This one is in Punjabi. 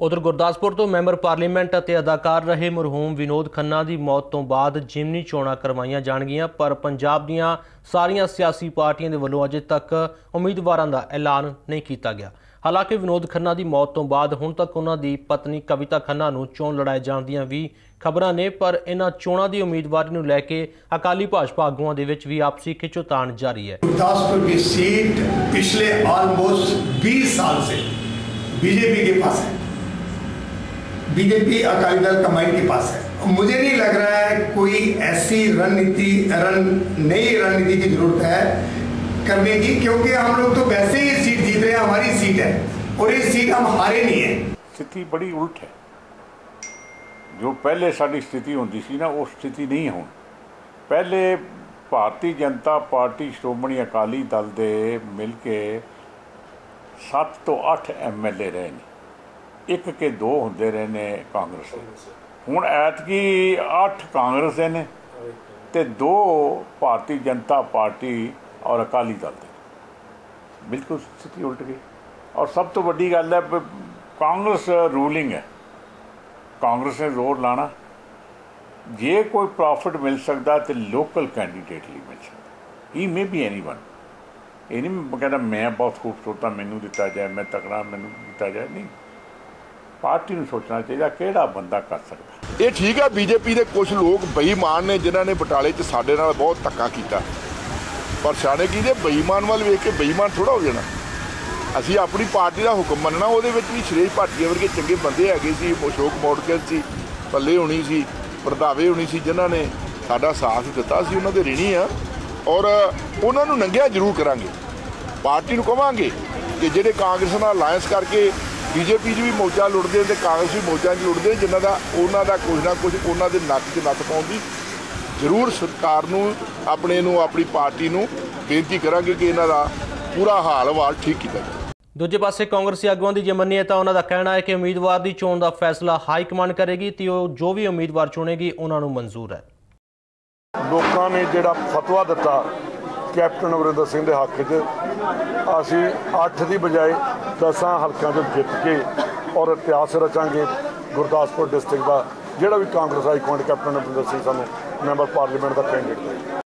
ਉਧਰ ਗੁਰਦਾਸਪੁਰ ਤੋਂ ਮੈਂਬਰ ਪਾਰਲੀਮੈਂਟ ਅਤੇ ਅਦਾਕਾਰ ਰਹੇ ਮਰਹੂਮ ਵਿਨੋਦ ਖੰਨਾ ਦੀ ਮੌਤ ਤੋਂ ਬਾਅਦ ਜਿਮਨੀ ਚੋਣਾਂ ਕਰਵਾਈਆਂ ਜਾਣਗੀਆਂ ਪਰ ਪੰਜਾਬ ਦੀਆਂ ਸਾਰੀਆਂ ਸਿਆਸੀ ਪਾਰਟੀਆਂ ਦੇ ਵੱਲੋਂ ਅਜੇ ਤੱਕ ਉਮੀਦਵਾਰਾਂ ਦਾ ਐਲਾਨ ਨਹੀਂ ਕੀਤਾ ਗਿਆ ਹਾਲਾਂਕਿ ਵਿਨੋਦ ਖੰਨਾ ਦੀ ਮੌਤ ਤੋਂ ਬਾਅਦ ਹੁਣ ਤੱਕ ਉਹਨਾਂ ਦੀ ਪਤਨੀ ਕਵਿਤਾ ਖੰਨਾ ਨੂੰ ਚੋਣ ਲੜਾਏ ਜਾਣ ਦੀਆਂ ਵੀ ਖਬਰਾਂ ਨੇ ਪਰ ਇਹਨਾਂ ਚੋਣਾਂ ਦੀ ਉਮੀਦਵਾਰੀ ਨੂੰ ਲੈ ਕੇ ਅਕਾਲੀ ਭਾਜਪਾ ਆਗੂਆਂ ਦੇ ਵਿੱਚ ਵੀ ਆਪਸੀ ਖਿੱਚੋਤਾਣ ਜਾਰੀ ਹੈ गुरदासपुर की सीट पिछले ऑलमोस्ट 20 साल से बीजेपी के पास है बीजेपी अकाली दल कमाई के पास है मुझे नहीं लग रहा है कोई ऐसी रणनीति रण नई रणनीति की जरूरत है करने की क्योंकि हम लोग तो वैसे ही सीट जीत रहे हैं हमारी सीट है और ये सीट हम हारे नहीं है ਸਥਿਤੀ ਬੜੀ ਉਲਟ ਹੈ ਜੋ ਪਹਿਲੇ ਸਾਡੀ ਸਥਿਤੀ ਹੁੰਦੀ ਸੀ ਨਾ ਉਹ ਸਥਿਤੀ ਨਹੀਂ ਹੁਣ ਪਹਿਲੇ ਭਾਰਤੀ ਜਨਤਾ ਪਾਰਟੀ ਸ਼੍ਰੋਮਣੀ ਅਕਾਲੀ ਦਲ ਦੇ ਮਿਲ ਕੇ 7 ਤੋਂ 8 ਐਮਐਲਏ ਰਹੇ ਨੇ ਇੱਕ ਕੇ ਦੋ ਹੁੰਦੇ ਰਹੇ ਨੇ ਕਾਂਗਰਸ ਹੁਣ ਐਤਕੀ 8 ਕਾਂਗਰਸ ਦੇ ਨੇ ਤੇ ਦੋ ਭਾਰਤੀ ਜਨਤਾ ਪਾਰਟੀ ਔਰ ਅਕਾਲੀ ਦਲ ਦੇ। ਬਿਲਕੁਲ ਸਥਿਤੀ ਉਲਟ ਗਈ। ਔਰ ਸਭ ਤੋਂ ਵੱਡੀ ਗੱਲ ਹੈ ਕਾਂਗਰਸ ਰੂਲਿੰਗ ਹੈ। ਕਾਂਗਰਸ ਨੇ ਜ਼ੋਰ ਲਾਣਾ। ਜੇ ਕੋਈ ਪ੍ਰੋਫਿਟ ਮਿਲ ਸਕਦਾ ਤੇ ਲੋਕਲ ਕੈਂਡੀਡੇਟ ਲਈ ਮਿਲ ਸਕਦਾ। ਹੀ ਮੇ ਬੀ ਐਨੀਵਨ ਇਹ ਨਹੀਂ ਮੈਂ ਕਹਿੰਦਾ ਮੈਂ ਬਹੁਤ ਖੂਬਸੂਰਤ ਹਾਂ ਮੈਨੂੰ ਦਿੱਤਾ ਜਾਏ ਮੈਂ ਤਕੜਾ ਮੈਨੂੰ ਦਿੱਤਾ ਜਾਏ। ਨਹੀਂ। ਪਾਰਟੀ ਨੂੰ ਸੋਚਣਾ ਚਾਹੀਦਾ ਕਿਹੜਾ ਬੰਦਾ ਕਰ ਸਕਦਾ। ਇਹ ਠੀਕ ਹੈ ਬੀਜੇਪੀ ਦੇ ਕੁਝ ਲੋਕ ਬੇਈਮਾਨ ਨੇ ਜਿਨ੍ਹਾਂ ਨੇ ਬਟਾਲੇ 'ਚ ਸਾਡੇ ਨਾਲ ਬਹੁਤ ਧੱਕਾ ਕੀਤਾ। ਪਰ ਸਾਡੇ ਕੀ ਦੇ ਬੇਈਮਾਨ ਵੱਲ ਵੇਖ ਕੇ ਬੇਈਮਾਨ ਥੋੜਾ ਹੋ ਜਾਣਾ। ਅਸੀਂ ਆਪਣੀ ਪਾਰਟੀ ਦਾ ਹੁਕਮ ਮੰਨਣਾ, ਉਹਦੇ ਵਿੱਚ ਵੀ ਸ਼੍ਰੇਸ਼ ਭਾਟੀਆ ਵਰਗੇ ਚੰਗੇ ਬੰਦੇ ਹੈਗੇ ਸੀ ਅਸ਼ੋਕ ਮੋੜਕਰ ਸੀ, ਪੱਲੇ ਹੋਣੀ ਸੀ, ਪ੍ਰਧਾਵੇ ਹੋਣੀ ਸੀ, ਜਿਨ੍ਹਾਂ ਨੇ ਸਾਡਾ ਸਾਥ ਦਿੱਤਾ ਸੀ, ਉਹਨਾਂ ਦੇ ਰਿਣੀ ਆ। ਔਰ ਉਹਨਾਂ ਨੂੰ ਨੰਗਿਆ ਜ਼ਰੂਰ ਕਰਾਂਗੇ। ਪਾਰਟੀ ਨੂੰ ਕਵਾਂਗੇ ਕਿ ਜਿਹੜੇ ਕਾਂਗਰਸ ਨਾਲ ਅਲਾਈਅੰਸ ਕਰਕੇ ਬੀਜੇਪੀ 'ਚ ਵੀ ਮੋਜਾ ਲੁੱਟਦੇ ਤੇ ਕਾਂਗਰਸ ਵੀ ਮੋਜਾਂ ਲੁੱਟਦੇ ਜਿਨ੍ਹਾਂ ਦਾ ਉਹਨਾਂ ਦਾ ਕੁਝ ਨਾ ਕੁਝ ਉਹਨਾਂ ਦੇ ਨੱਕ 'ਚ ਨੱਥ ਪਾਉਣ ਦੀ ਜ਼ਰੂਰ ਸਰਕਾਰ ਨੂੰ ਆਪਣੇ ਨੂੰ ਆਪਣੀ ਪਾਰਟੀ ਨੂੰ ਬੇਨਤੀ ਕਰਾਂਗੇ ਕਿ ਇਹਨਾਂ ਦਾ ਪੂਰਾ ਹਾਲ ਵਾਲ ਠੀਕ ਕੀਤਾ ਜਾਵੇ। ਦੂਜੇ ਪਾਸੇ ਕਾਂਗਰਸੀ ਆਗੂਆਂ ਦੀ ਜੇ ਮੰਨੀਏ ਤਾਂ ਉਹਨਾਂ ਦਾ ਕਹਿਣਾ ਹੈ ਕਿ ਉਮੀਦਵਾਰ ਦੀ ਚੋਣ ਦਾ ਫੈਸਲਾ ਹਾਈ ਕਮਾਂਡ ਕਰੇਗੀ ਤੇ ਉਹ ਜੋ ਵੀ ਉਮੀਦਵਾਰ ਚੁਣੇਗੀ ਉਹਨਾਂ ਨੂੰ ਮਨਜ਼ੂਰ ਹੈ। ਲੋਕਾਂ ਨੇ ਜਿਹੜਾ ਫਤਵਾ ਦਿੱਤਾ ਕੈਪਟਨ ਅਮਰਿੰਦਰ ਸਿੰਘ ਦੇ ਹੱਕ 'ਚ ਅਸੀਂ 8 ਦੀ ਬਜਾਏ 10 ਹਲਕਿਆਂ 'ਚ ਜਿੱਤ ਕੇ ਔਰ ਇਤਿਹਾਸ ਰਚਾਂਗੇ ਗੁਰਦਾਸਪੁਰ ਡਿਸਟ੍ਰਿਕਟ ਦਾ, ਜਿਹੜਾ ਵੀ Congress high command captain Amarinder Singh ਸਾਨੂੰ ਮੈਂਬਰ ਪਾਰਲੀਮੈਂਟ ਦਾ ਕੈਂਡੀਡੇਟ